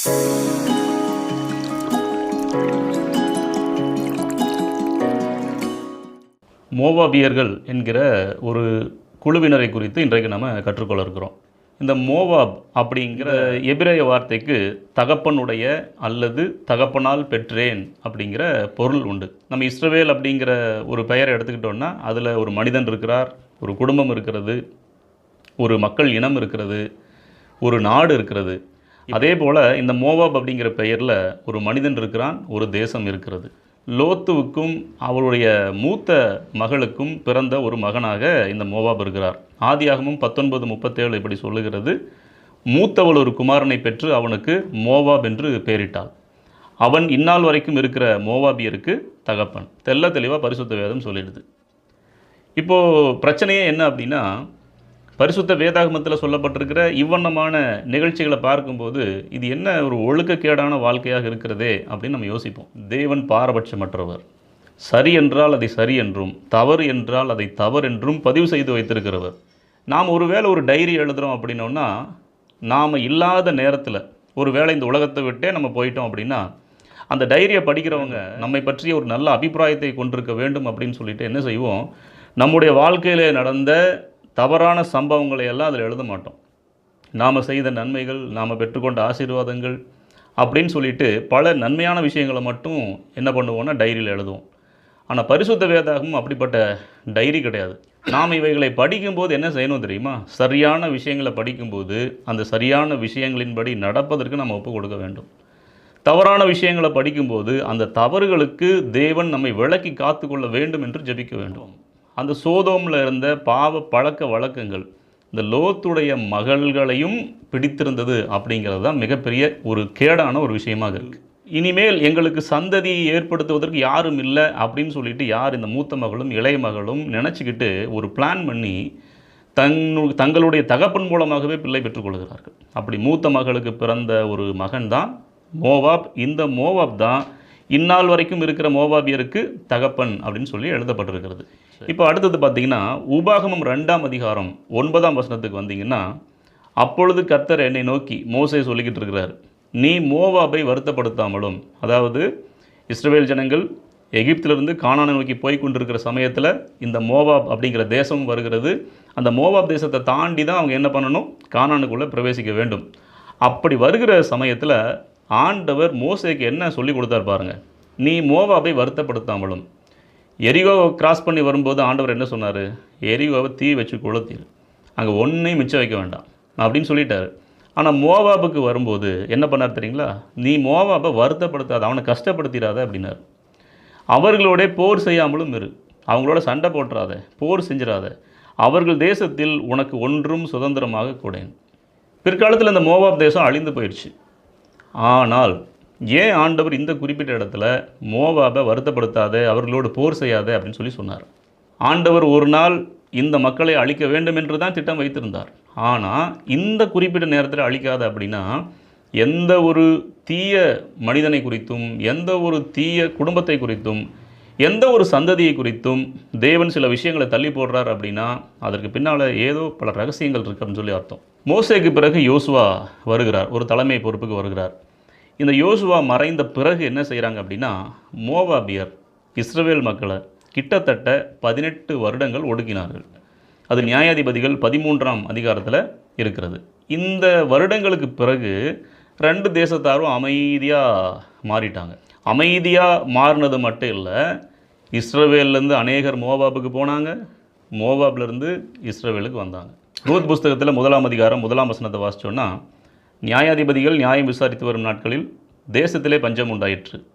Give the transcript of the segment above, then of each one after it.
மோவாபியர்கள் என்கிற ஒரு குழுவினரை குறித்து இன்றைக்கு நம்ம கற்றுக்கொள்ள இருக்கிறோம். இந்த மோவாப் அப்படிங்கிற எபிரேய வார்த்தைக்கு தகப்பனுடைய அல்லது தகப்பனால் பெற்றேன் அப்படிங்கிற பொருள் உண்டு. நம்ம இஸ்ரவேல் அப்படிங்கிற ஒரு பெயரை எடுத்துக்கிட்டோன்னா அதில் ஒரு மனிதன் இருக்கிறார் ஒரு குடும்பம் இருக்கிறது ஒரு மக்கள் இனம் இருக்கிறது ஒரு நாடு இருக்கிறது. அதே போல் இந்த மோவாப் அப்படிங்கிற பெயரில் ஒரு மனிதன் இருக்கிறான் ஒரு தேசம் இருக்கிறது. லோத்துவுக்கும் அவருடைய மூத்த மகளுக்கும் பிறந்த ஒரு மகனாக இந்த மோவாப் இருக்கிறார். ஆதியாகமும் பத்தொன்பது முப்பத்தேழு இப்படி சொல்லுகிறது. மூத்தவள் ஒரு குமாரனை பெற்று அவனுக்கு மோவாப் என்று பெயரிட்டாள். அவன் இந்நாள் வரைக்கும் இருக்கிற மோவாபியருக்கு தகப்பன். தெல்ல தெளிவாக பரிசுத்த வேதம் சொல்லிடுது. இப்போது பிரச்சனையே என்ன அப்படின்னா பரிசுத்த வேதாகமத்தில் சொல்லப்பட்டிருக்கிற இவ்வண்ணமான நிகழ்ச்சிகளை பார்க்கும்போது இது என்ன ஒரு ஒழுக்கக்கேடான வாழ்க்கையாக இருக்கிறதே அப்படின்னு நம்ம யோசிப்போம். தேவன் பாரபட்சமற்றவர். சரி என்றால் அதை சரி என்றும் தவறு என்றால் அதை தவறு என்றும் பதிவு செய்து வைத்திருக்கிறவர். நாம் ஒருவேளை ஒரு டைரி எழுதுகிறோம் அப்படின்னோன்னா நாம் இல்லாத நேரத்தில் ஒரு வேளை இந்த உலகத்தை விட்டே நம்ம போயிட்டோம் அப்படின்னா அந்த டைரியை படிக்கிறவங்க நம்மை பற்றிய ஒரு நல்ல அபிப்பிராயத்தை கொண்டிருக்க வேண்டும் அப்படின்னு சொல்லிட்டு என்ன செய்வோம்? நம்முடைய வாழ்க்கையில் நடந்த தவறான சம்பவங்களை எல்லாம் அதில் எழுத மாட்டோம். நாம் செய்த நன்மைகள் நாம் பெற்றுக்கொண்ட ஆசீர்வாதங்கள் அப்படின்னு சொல்லிட்டு பல நன்மையான விஷயங்களை மட்டும் என்ன பண்ணுவோம்னா டைரியில் எழுதுவோம். ஆனால் பரிசுத்த வேதாகமும் அப்படிப்பட்ட டைரி கிடையாது. நாம் இவைகளை படிக்கும்போது என்ன செய்யணும் தெரியுமா? சரியான விஷயங்களை படிக்கும்போது அந்த சரியான விஷயங்களின்படி நடப்பதற்கு நம்ம ஒப்பு கொடுக்க வேண்டும். தவறான விஷயங்களை படிக்கும்போது அந்த தவறுகளுக்கு தேவன் நம்மை விளக்கி காத்துக்கொள்ள வேண்டும் என்று ஜபிக்க வேண்டும். அந்த சோதோமில் இருந்த பாவ பழக்க வழக்கங்கள் இந்த லோத்துடைய மகள்களையும் பிடித்திருந்தது அப்படிங்கிறது தான் மிகப்பெரிய ஒரு கேடான ஒரு விஷயமாக இருக்குது இனிமேல் எங்களுக்கு சந்ததியை ஏற்படுத்துவதற்கு யாரும் இல்லை அப்படின்னு சொல்லிட்டு யார் இந்த மூத்த மகளும் இளைய மகளும் நினச்சிக்கிட்டு ஒரு பிளான் பண்ணி தன்னு தங்களுடைய தகப்பன் மூலமாகவே பிள்ளை பெற்றுக்கொள்கிறார்கள் அப்படி மூத்த மகளுக்கு பிறந்த ஒரு மகன் தான் மோவாப். இந்த மோவாப் தான் இந்நாள் வரைக்கும் இருக்கிற மோவாபியருக்கு தகப்பன் அப்படின்னு சொல்லி எழுதப்பட்டிருக்கிறது. இப்போ அடுத்தது பார்த்தீங்கன்னா உபாகமம் ரெண்டாம் அதிகாரம் ஒன்பதாம் வசனத்துக்கு வந்தீங்கன்னா அப்பொழுது கர்த்தர் என்னை நோக்கி மோசே சொல்லிக்கிட்டு இருக்கிறார். நீ மோவாபை வருத்தப்படுத்தாமலும் அதாவது இஸ்ரவேல் ஜனங்கள் எகிப்திலிருந்து கானானை நோக்கி போய் கொண்டிருக்கிற சமயத்தில் இந்த மோவாப் அப்படிங்கிற தேசம் வருகிறது. அந்த மோவாப் தேசத்தை தாண்டி தான் அவங்க என்ன பண்ணணும்? கானானுக்குள்ளே பிரவேசிக்க வேண்டும். அப்படி வருகிற சமயத்தில் ஆண்டவர் மோசேக்கு என்ன சொல்லி கொடுத்தார் பாருங்க. நீ மோவாபை வருத்தப்படுத்தாமலும். எரிகோவை கிராஸ் பண்ணி வரும்போது ஆண்டவர் என்ன சொன்னார்? எரிகோவை தீ வச்சு கொளுத்தீர். அங்கே ஒன்றையும் மிச்சம் வைக்க வேண்டாம். அப்படின்னு சொல்லிட்டாரு. ஆனால் மோவாபுக்கு வரும்போது என்ன பண்ணார் தெரியுங்களா? நீ மோவாபை வருத்தப்படுத்தாத அவனை கஷ்டப்படுத்திடாத அப்படின்னார். அவர்களோட போர் செய்யாமலும் இரு. அவங்களோட சண்டை போட்டுறாத போர் செஞ்சிடாத. அவர்கள் தேசத்தில் உனக்கு ஒன்றும் சுதந்திரமாக கூடேன். பிற்காலத்தில் இந்த மோவாப் தேசம் அழிந்து போயிடுச்சு. ஆனால் ஏன் ஆண்டவர் இந்த குறிப்பிட்ட இடத்துல மோவாபை வருத்தப்படுத்தாத அவர்களோடு போர் செய்யாத அப்படின்னு சொல்லி சொன்னார்? ஆண்டவர் ஒரு நாள் இந்த மக்களை அழிக்க வேண்டும் என்று தான் திட்டம் வைத்திருந்தார். ஆனால் இந்த குறிப்பிட்ட நேரத்தில் அழிக்காத அப்படின்னா எந்த ஒரு தீய மனிதனை குறித்தும் எந்த ஒரு தீய குடும்பத்தை குறித்தும் எந்த ஒரு சந்ததியை குறித்தும் தேவன் சில விஷயங்களை தள்ளி போடுறார் அப்படின்னா அதற்கு பின்னால் ஏதோ பல ரகசியங்கள் இருக்குன்னு சொல்லி அர்த்தம். மோசேக்கு பிறகு யோசுவா வருகிறார் ஒரு தலைமை பொறுப்புக்கு வருகிறார். இந்த யோசுவா மறைந்த பிறகு என்ன செய்கிறாங்க அப்படின்னா மோவாபியர் இஸ்ரவேல் மக்களை கிட்டத்தட்ட பதினெட்டு வருடங்கள் ஒடுக்கினார்கள். அது நியாயாதிபதிகள் பதிமூன்றாம் அதிகாரத்தில் இருக்கிறது. இந்த வருடங்களுக்கு பிறகு ரெண்டு தேசத்தாரும் அமைதியாக மாறிட்டாங்க. அமைதியாக மாறினது மட்டும் இல்லை இஸ்ரவேல்லேருந்து அநேகர் மோவாபுக்கு போனாங்க. மோவாப்லேருந்து இஸ்ரவேலுக்கு வந்தாங்க. ரூத் புஸ்தகத்தில் முதலாம் அதிகாரம் முதலாம் வசனத்தை வாசிச்சோன்னா நியாயாதிபதிகள் நியாயம் விசாரித்து வரும் நாட்களில் தேசத்திலே பஞ்சம் உண்டாயிற்று.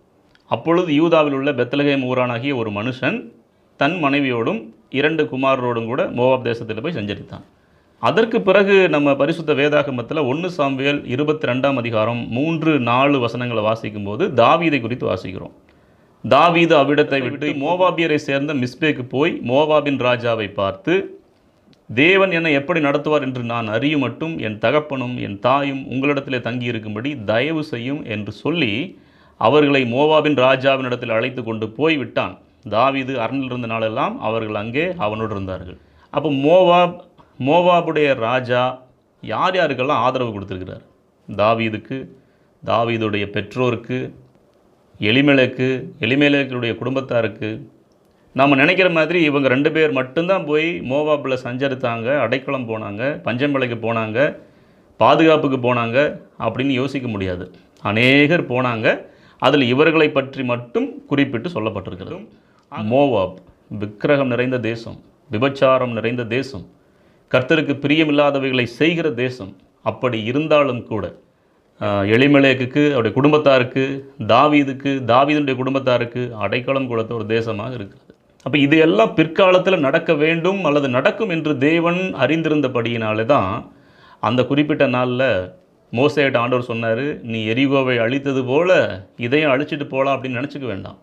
அப்பொழுது யூதாவில் உள்ள பெத்லகேம் ஊரானாகிய ஒரு மனுஷன் தன் மனைவியோடும் இரண்டு குமாரரோடும் கூட மோவாப் தேசத்தில் போய் சஞ்சரித்தான். அதற்கு பிறகு நம்ம பரிசுத்த வேதாகமத்தில் ஒன்று சாம்பியல் இருபத்தி ரெண்டாம் அதிகாரம் மூன்று நாலு வசனங்களை வாசிக்கும்போது தாவீதை குறித்து வாசிக்கிறோம். தாவீது அவ்விடத்தை விட்டு மோவாபியரை சேர்ந்த மிஸ்பேக்கு போய் மோவாபின் ராஜாவை பார்த்து தேவன் என்னை எப்படி நடத்துவார் என்று நான் அறியும் மட்டும் என் தகப்பனும் என் தாயும் உங்களிடத்திலே தங்கியிருக்கும்படி தயவு செய்யும் என்று சொல்லி அவர்களை மோவாபின் ராஜாவின் இடத்தில் அழைத்து கொண்டு போய் விட்டான். தாவீது அரணில் இருந்த நாளெல்லாம் அவர்கள் அங்கே அவனோடு இருந்தார்கள். அப்போ மோவாப் மோவாபுடைய ராஜா யார் யாருக்கெல்லாம் ஆதரவு கொடுத்துருக்கிறார்? தாவீதுக்கு தாவீதுடைய பெற்றோருக்கு எலிமெலேக்கு எலிமெலேக்குடைய குடும்பத்தாருக்கு நாம் நினைக்கிற மாதிரி இவங்க ரெண்டு பேர் மட்டும்தான் போய் மோவாப்பில் சஞ்சரித்தாங்க அடைக்கலம் போனாங்க பஞ்சமலைக்கு போனாங்க பாதுகாப்புக்கு போனாங்க அப்படின்னு யோசிக்க முடியாது. அநேகர் போனாங்க. அதில் இவர்களை பற்றி மட்டும் குறிப்பிட்டு சொல்லப்பட்டிருக்கிறது. மோவாப் விக்கிரகம் நிறைந்த தேசம் விபச்சாரம் நிறைந்த தேசம் கர்த்தருக்கு பிரியமில்லாதவைகளை செய்கிற தேசம் அப்படி இருந்தாலும் கூட ஆஹ், அவருடைய குடும்பத்தாருக்கு தாவீதுக்கு தாவீதுடைய குடும்பத்தாருக்கு அடைக்கலம் கொடுத்த ஒரு தேசமாக இருக்கிறது. அப்போ இது எல்லாம் பிற்காலத்தில் நடக்க வேண்டும் அல்லது நடக்கும் என்று தேவன் அறிந்திருந்தபடியினாலே தான் அந்த குறிப்பிட்ட நாளில் மோசையிட்ட ஆண்டவர் சொன்னார் நீ எரிகோவை அழித்தது போல் இதையும் அழிச்சிட்டு போகலாம் அப்படின்னு நினச்சிக்க வேண்டாம்.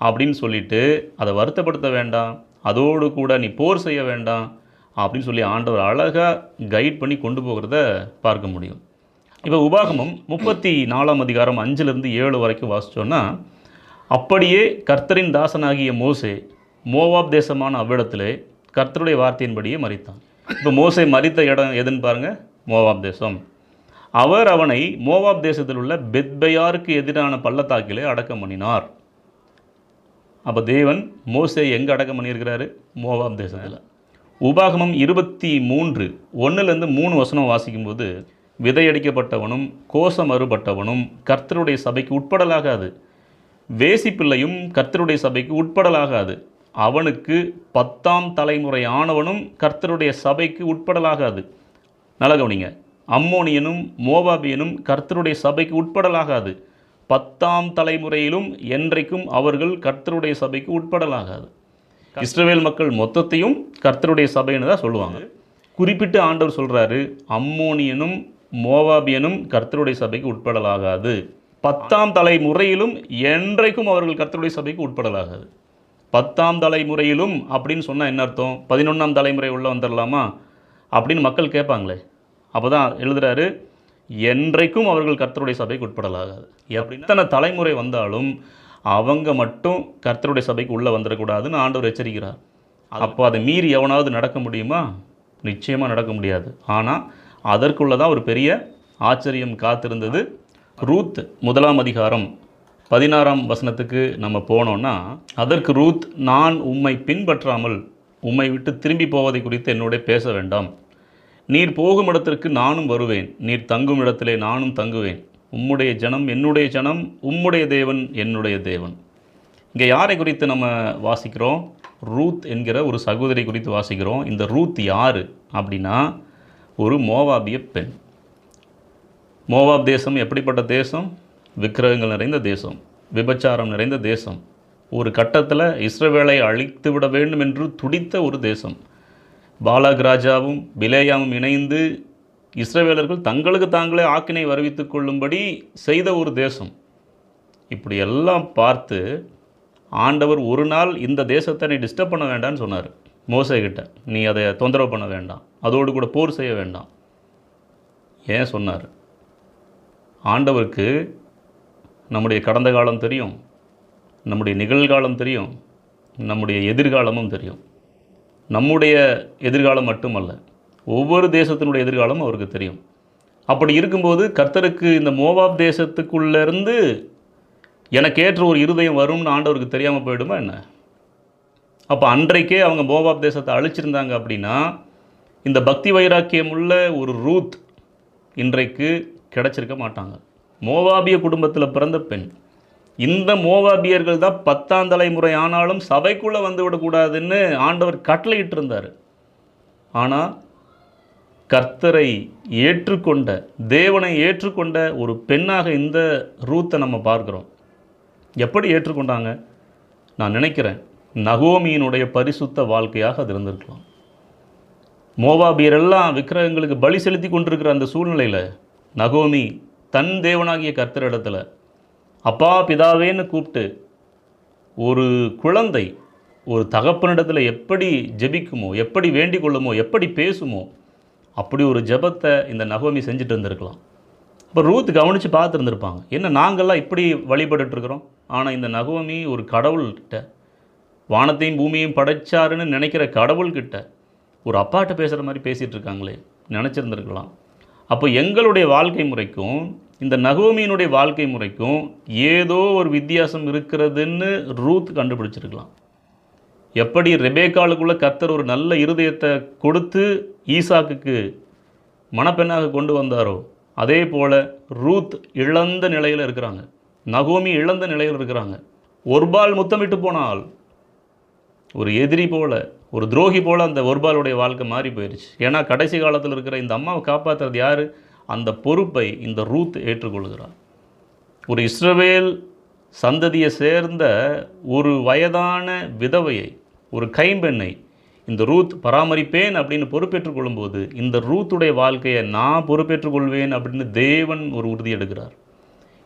அப்படின்னு சொல்லிட்டு அதை வருத்தப்படுத்த வேண்டாம். அதோடு கூட நீ போர் செய்ய வேண்டாம் அப்படின்னு சொல்லி ஆண்டவர் அழகாக கைட் பண்ணி கொண்டு போகிறத பார்க்க முடியும். இப்போ உபாகமம் முப்பத்தி நாலாம் அதிகாரம் அஞ்சிலிருந்து ஏழு வரைக்கும் வாசிச்சோன்னா அப்படியே கர்த்தரின் தாசனாகிய மோசே மோவாப் தேசமான அவ்விடத்திலே கர்த்தருடைய வார்த்தையின்படியே மறித்தான் இப்போ மோசே மறித்த இடம் எதுன்னு பாருங்கள் மோவாப் தேசம். அவர் அவனை மோவாப் தேசத்தில் உள்ள பெத்பயாருக்கு எதிரான பள்ளத்தாக்கிலே அடக்கம் பண்ணினார். அப்போ தேவன் மோசே எங்கே அடக்கம் பண்ணியிருக்கிறாரு? மோவாப் தேசத்தில். உபாகமம் இருபத்தி மூன்று ஒன்றுலேருந்து மூணு வசனம் வாசிக்கும்போது விதையடிக்கப்பட்டவனும் கோஷம் அறுபட்டவனும் கர்த்தருடைய சபைக்கு உட்படலாகாது. வேசிப்பிள்ளையும் கர்த்தருடைய சபைக்கு உட்படலாகாது. அவனுக்கு பத்தாம் தலைமுறை ஆனவனும் கர்த்தருடைய சபைக்கு உட்படலாகாது. நல்ல கவனிங்க. அம்மோனியனும் மோவாபியனும் கர்த்தருடைய சபைக்கு உட்படலாகாது. பத்தாம் தலைமுறையிலும் என்றைக்கும் அவர்கள் கர்த்தருடைய சபைக்கு உட்படலாகாது. இஸ்ரவேல் மக்கள் மொத்தத்தையும் கர்த்தருடைய சபைன்னு தான் சொல்லுவாங்க. குறிப்பிட்டு ஆண்டவர் சொல்கிறாரு அம்மோனியனும் மோவாபியனும் கர்த்தருடைய சபைக்கு உட்படலாகாது. பத்தாம் தலைமுறையிலும் என்றைக்கும் அவர்கள் கர்த்தருடைய சபைக்கு உட்படலாகாது. பத்தாம் தலைமுறையிலும் அப்படின்னு சொன்னால் என்ன அர்த்தம்? பதினொன்றாம் தலைமுறை உள்ளே வந்துடலாமா அப்படின்னு மக்கள் கேட்பாங்களே. அப்போ தான் எழுதுகிறாரு என்றைக்கும் அவர்கள் கர்த்தருடைய சபைக்கு உட்படலாகாது. எத்தனை தலைமுறை வந்தாலும் அவங்க மட்டும் கர்த்தருடைய சபைக்கு உள்ளே வந்துடக்கூடாதுன்னு ஆண்டவர் எச்சரிக்கிறார். அப்போ அதை மீறி எவனாவது நடக்க முடியுமா? நிச்சயமாக நடக்க முடியாது. ஆனால் அதற்குள்ள தான் ஒரு பெரிய ஆச்சரியம் காத்திருந்தது. ரூத் முதலாம் அதிகாரம் பதினாறாம் வசனத்துக்கு நம்ம போனோன்னா அதற்கு ரூத் நான் உம்மை பின்பற்றாமல் உம்மை விட்டு திரும்பி போவதை குறித்து என்னோட பேச வேண்டாம். நீர் போகும் இடத்திற்கு நானும் வருவேன். நீர் தங்கும் இடத்திலே நானும் தங்குவேன். உம்முடைய ஜனம் என்னுடைய ஜனம் உம்முடைய தேவன் என்னுடைய தேவன். இங்கே யாரை குறித்து நம்ம வாசிக்கிறோம்? ரூத் என்கிற ஒரு சகோதரி குறித்து வாசிக்கிறோம். இந்த ரூத் யார் அப்படின்னா ஒரு மோவாபிய பெண். மோவாப் தேசம் எப்படிப்பட்ட தேசம்? விக்கிரகங்கள் நிறைந்த தேசம். விபச்சாரம் நிறைந்த தேசம். ஒரு கட்டத்தில் இஸ்ரவேலை அழித்து விட வேண்டும் என்று துடித்த ஒரு தேசம். பாலாக் ராஜாவும் பிலேயாவும் இணைந்து இஸ்ரவேலர்கள் தங்களுக்கு தாங்களே ஆக்கினை வருவித்துக் கொள்ளும்படி செய்த ஒரு தேசம். இப்படி எல்லாம் பார்த்து ஆண்டவர் ஒரு நாள் இந்த தேசத்தை நீ டிஸ்டர்ப் பண்ண வேண்டாம்னு சொன்னார். மோசைக்கிட்ட நீ அதை தொந்தரவு பண்ண வேண்டாம். அதோடு கூட போர் செய்ய வேண்டாம். ஏன் சொன்னார்? ஆண்டவருக்கு நம்முடைய கடந்த காலம் தெரியும் நம்முடைய நிகழ்காலம் தெரியும் நம்முடைய எதிர்காலமும் தெரியும். நம்முடைய எதிர்காலம் மட்டுமல்ல ஒவ்வொரு தேசத்தினுடைய எதிர்காலம் அவருக்கு தெரியும். அப்படி இருக்கும்போது கர்த்தருக்கு இந்த மோவாப் தேசத்துக்குள்ளேருந்து எனக்கு ஏற்ற ஒரு இருதயம் வரும்னு ஆண்டவருக்கு தெரியாமல் போயிடுமா என்ன? அப்போ அன்றைக்கே அவங்க மோவாப் தேசத்தை அழிச்சிருந்தாங்க அப்படின்னா இந்த பக்தி வைராக்கியம் உள்ள ஒரு ரூத் இன்றைக்கு கிடைச்சிருக்க மாட்டாங்க. மோவாபிய குடும்பத்தில் பிறந்த பெண். இந்த மோவாபியர்கள் தான் பத்தாம் தலைமுறை ஆனாலும் சபைக்குள்ளே வந்து விடக்கூடாதுன்னு ஆண்டவர் கட்டளையிட்டு இருந்தார் ஆனால் கர்த்தரை ஏற்றுக்கொண்ட தேவனை ஏற்றுக்கொண்ட ஒரு பெண்ணாக இந்த ரூத்தை நம்ம பார்க்குறோம். எப்படி ஏற்றுக்கொண்டாங்க? நான் நினைக்கிறேன் நகோமியினுடைய பரிசுத்த வாழ்க்கையாக அது இருந்திருக்கலாம். மோவாபியரெல்லாம் விக்கிரகங்களுக்கு பலி செலுத்தி கொண்டிருக்கிற அந்த சூழ்நிலையில் நகோமி தன் தேவனாகிய கர்த்தரிடத்தில் அப்பா பிதாவேன்னு கூப்பிட்டு ஒரு குழந்தை ஒரு தகப்பனிடத்தில் எப்படி ஜெபிக்குமோ எப்படி வேண்டிக் கொள்ளுமோ எப்படி பேசுமோ அப்படி ஒரு ஜெபத்தை இந்த நகோமி செஞ்சுட்டு இருந்திருக்கலாம். இப்போ ரூத் கவனித்து பார்த்துருந்துருப்பாங்க. என்ன நாங்கள்லாம் இப்படி வழிபட்டுருக்குறோம் ஆனால் இந்த நகோமி ஒரு கடவுள்கிட்ட வானத்தையும் பூமியையும் படைச்சாருன்னு நினைக்கிற கடவுள்கிட்ட ஒரு அப்பாட்ட பேசுகிற மாதிரி பேசிகிட்டு இருக்காங்களே நினச்சிருந்துருக்கலாம். அப்போ எங்களுடைய வாழ்க்கை முறைக்கும் இந்த நகோமியினுடைய வாழ்க்கை முறைக்கும் ஏதோ ஒரு வித்தியாசம் இருக்கிறதுன்னு ரூத் கண்டுபிடிச்சிருக்கலாம். எப்படி ரெபேக்காலுக்குள்ள கத்தர் ஒரு நல்ல இருதயத்தை கொடுத்து ஈசாக்குக்கு மணப்பெண்ணாக கொண்டு வந்தாரோ அதே போல் ரூத் இழந்த நிலையில் இருக்கிறாங்க. நகோமி இழந்த நிலையில் இருக்கிறாங்க. ஒருபால் முத்தமிட்டு போனால் ஒரு எதிரி போல ஒரு துரோகி போல் அந்த ஒருபாலுடைய வாழ்க்கை மாறி போயிடுச்சு ஏன்னா கடைசி காலத்தில் இருக்கிற இந்த அம்மாவை காப்பாற்றுறது யார்? அந்த பொறுப்பை இந்த ரூத் ஏற்றுக்கொள்கிறார். ஒரு இஸ்ரவேல் சந்ததியை சேர்ந்த ஒரு வயதான விதவையை ஒரு கைம்பெண்ணை இந்த ரூத் பராமரிப்பேன் அப்படின்னு பொறுப்பேற்றுக் கொள்ளும்போது இந்த ரூத்துடைய வாழ்க்கையை நான் பொறுப்பேற்றுக் கொள்வேன் அப்படின்னு தேவன் ஒரு உறுதி எடுக்கிறார்.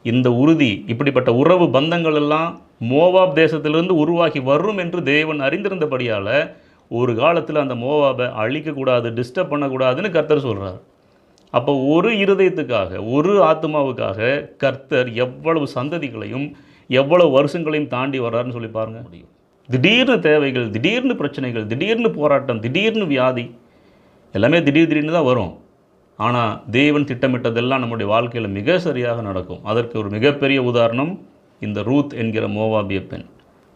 இந்த உறுதி இப்படிப்பட்ட உறவு பந்தங்கள் எல்லாம் மோவாப் தேசத்திலிருந்து உருவாகி வரும் என்று தேவன் அறிந்திருந்தபடியால் ஒரு காலத்தில் அந்த மோவாபை அழிக்கக்கூடாது டிஸ்டர்ப் பண்ணக்கூடாதுன்னு கர்த்தர் சொல்கிறார் அப்போ ஒரு இருதயத்துக்காக ஒரு ஆத்மாவுக்காக கர்த்தர் எவ்வளவு சந்ததிகளையும் எவ்வளவு வருஷங்களையும் தாண்டி வர்றாருன்னு சொல்லி பாருங்க. முடியும். திடீர்னு தேவைகள் திடீர்னு பிரச்சனைகள் திடீர்னு போராட்டம் திடீர்னு வியாதி எல்லாமே திடீர் திடீர்னு தான் வரும். ஆனால் தேவன் திட்டமிட்டதெல்லாம் நம்முடைய வாழ்க்கையில் மிக சரியாக நடக்கும். அதற்கு ஒரு மிகப்பெரிய உதாரணம் இந்த ரூத் என்கிற மோவாபிய பெண்.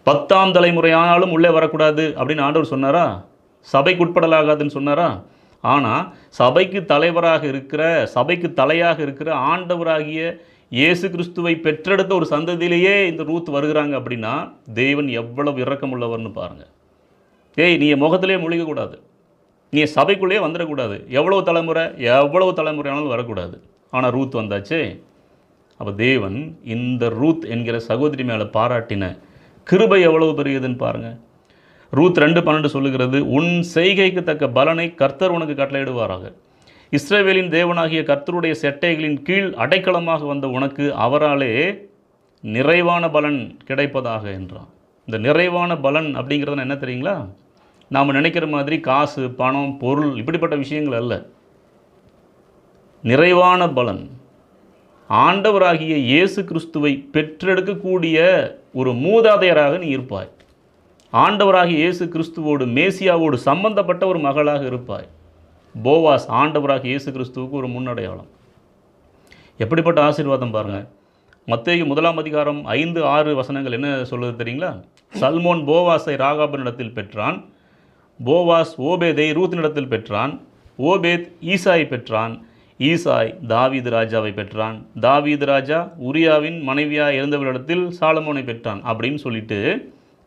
பத்தாம் தலைமுறையானாலும் உள்ளே வரக்கூடாது அப்படின்னு ஆண்டவர் சொன்னாரா? சபைக்கு உட்படலாகாதுன்னு சொன்னாரா? ஆனால் சபைக்கு தலைவராக இருக்கிற சபைக்கு தலையாக இருக்கிற ஆண்டவராகிய இயேசு கிறிஸ்துவை பெற்றெடுத்த ஒரு சந்ததியிலேயே இந்த ரூத் வருகிறாங்க அப்படின்னா தேவன் எவ்வளவு இரக்கமுள்ளவர்னு பாருங்கள் ஏய் நீ முகத்திலே முழிக்கக்கூடாது. நீ சபைக்குள்ளேயே வந்துடக்கூடாது. எவ்வளோ தலைமுறை எவ்வளவு தலைமுறையானாலும் வரக்கூடாது. ஆனால் ரூத் வந்தாச்சே. அப்போ தேவன் இந்த ரூத் என்கிற சகோதரி மேலே பாராட்டின கிருபை எவ்வளவு பெரியதுன்னு பாருங்கள் ரூத் ரெண்டு பன்னெண்டு சொல்லுகிறது உன் செய்கைக்கு தக்க பலனை கர்த்தர் உனக்கு கட்டளையிடுவாராக. இஸ்ரேவேலின் தேவனாகிய கர்த்தருடைய செட்டைகளின் கீழ் அடைக்கலமாக வந்த உனக்கு அவராலே நிறைவான பலன் கிடைப்பதாக என்றான். இந்த நிறைவான பலன் அப்படிங்கிறது என்ன தெரியுங்களா? நாம் நினைக்கிற மாதிரி காசு பணம் பொருள் இப்படிப்பட்ட விஷயங்கள் அல்ல. நிறைவான பலன். ஆண்டவராகிய இயேசு கிறிஸ்துவை பெற்றெடுக்கக்கூடிய ஒரு மூதாதையராக நீ இருப்பாய். ஆண்டவராகிய இயேசு கிறிஸ்துவோடு மேசியாவோடு சம்பந்தப்பட்ட ஒரு மகளாக இருப்பாய். போவாஸ் ஆண்டவராகிய இயேசு கிறிஸ்துவுக்கு ஒரு முன்னடையாளம். எப்படிப்பட்ட ஆசீர்வாதம் பாருங்கள் மத்தேயு முதலாம் அதிகாரம் ஐந்து ஆறு வசனங்கள் என்ன சொல்லுது தெரியுங்களா? சல்மோன் போவாஸை ராகாபனிடத்தில் பெற்றான். போவாஸ் ஓபேதை ரூத்தினிடத்தில் பெற்றான். ஓபேத் ஈசாயை பெற்றான். ஈசாய் தாவீது ராஜாவை பெற்றான். தாவீது ராஜா உரியாவின் மனைவியாக இருந்தவரிடத்தில் சாலமோனை பெற்றான் அப்படின்னு சொல்லிட்டு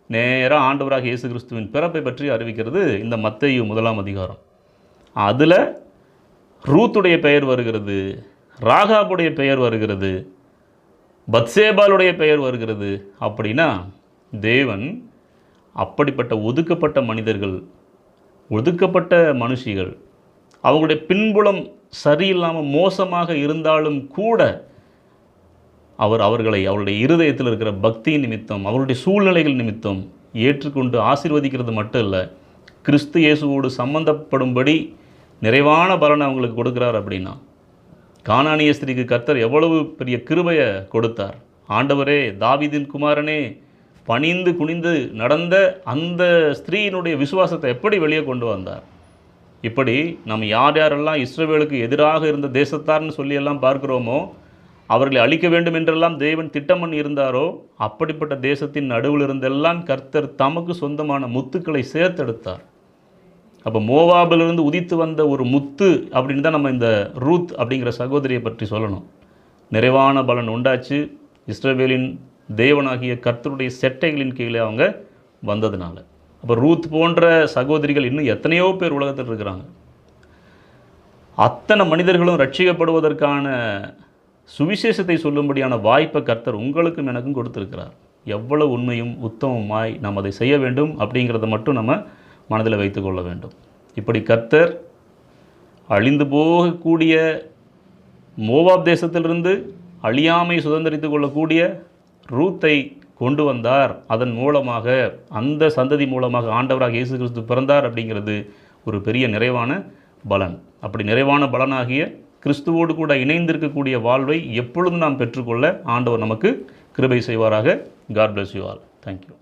நேராக ஆண்டவராக இயேசு கிறிஸ்துவின் பிறப்பை பற்றி அறிவிக்கிறது இந்த மத்தையு முதலாம் அதிகாரம். அதில் ரூத்துடைய பெயர் வருகிறது ராகாபுடைய பெயர் வருகிறது பத்சேபாலுடைய பெயர் வருகிறது அப்படின்னா தேவன் அப்படிப்பட்ட ஒதுக்கப்பட்ட மனிதர்கள் ஒதுக்கப்பட்ட மனுஷிகள் அவங்களுடைய பின்புலம் சரியில்லாமல் மோசமாக இருந்தாலும் கூட அவர் அவர்களை அவருடைய இருதயத்தில் இருக்கிற பக்தி நிமித்தம் அவருடைய சூழ்நிலைகள் நிமித்தம் ஏற்றுக்கொண்டு ஆசீர்வதிக்கிறது மட்டும் இல்லை கிறிஸ்து இயேசுவோடு சம்பந்தப்படும்படி நிறைவான பலனை அவங்களுக்கு கொடுக்குறார் அப்படின்னா காணானிய ஸ்திரீக்கு கர்த்தர் எவ்வளவு பெரிய கிருபையை கொடுத்தார். ஆண்டவரே தாவிதின் குமாரனே பணிந்து குனிந்து நடந்த அந்த ஸ்திரீயினுடைய விசுவாசத்தை எப்படி வெளியே கொண்டு வந்தார்? இப்படி நம்ம யார் யாரெல்லாம் இஸ்ரேவேலுக்கு எதிராக இருந்த தேசத்தார்னு சொல்லியெல்லாம் பார்க்குறோமோ பார்க்கிறோமோ அவர்களை அழிக்க வேண்டும் என்றெல்லாம் தேவன் திட்டம் பண்ணி இருந்தாரோ அப்படிப்பட்ட தேசத்தின் நடுவில் இருந்தெல்லாம் கர்த்தர் தமக்கு சொந்தமான முத்துக்களை சேர்த்தெடுத்தார். அப்போ மோவாபிலிருந்து உதித்து வந்த ஒரு முத்து அப்படின்னு தான் நம்ம இந்த ரூத் அப்படிங்கிற சகோதரியை பற்றி சொல்லணும். நிறைவான பலன் உண்டாச்சு. இஸ்ரேவேலின் தேவனாகிய கர்த்தருடைய செட்டைகளின் கீழே அவங்க வந்ததுனால. இப்போ ரூத் போன்ற சகோதரிகள் இன்னும் எத்தனையோ பேர் உலகத்தில் இருக்கிறாங்க. அத்தனை மனிதர்களும் ரட்சிக்கப்படுவதற்கான சுவிசேஷத்தை சொல்லும்படியான வாய்ப்பை கர்த்தர் உங்களுக்கும் எனக்கும் கொடுத்துருக்கிறார். எவ்வளவு உண்மையும் உத்தமமாய் நாம் அதை செய்ய வேண்டும் அப்படிங்கிறத மட்டும் நம்ம மனதில் வைத்துக்கொள்ள வேண்டும். இப்படி கர்த்தர் அழிந்து போகக்கூடிய மோவாப் தேசத்திலிருந்து அழியாமை சுதந்திரித்து கொள்ளக்கூடிய ரூத்தை கொண்டு வந்தார். அதன் மூலமாக அந்த சந்ததி மூலமாக ஆண்டவராக இயேசு கிறிஸ்து பிறந்தார் அப்படிங்கிறது ஒரு பெரிய நிறைவான பலன். அப்படி நிறைவான பலனாகிய கிறிஸ்துவோடு கூட இணைந்திருக்கக்கூடிய வாழ்வை எப்பொழுதும் நாம் பெற்றுக்கொள்ள ஆண்டவர் நமக்கு கிருபை செய்வாராக. God bless you all thank you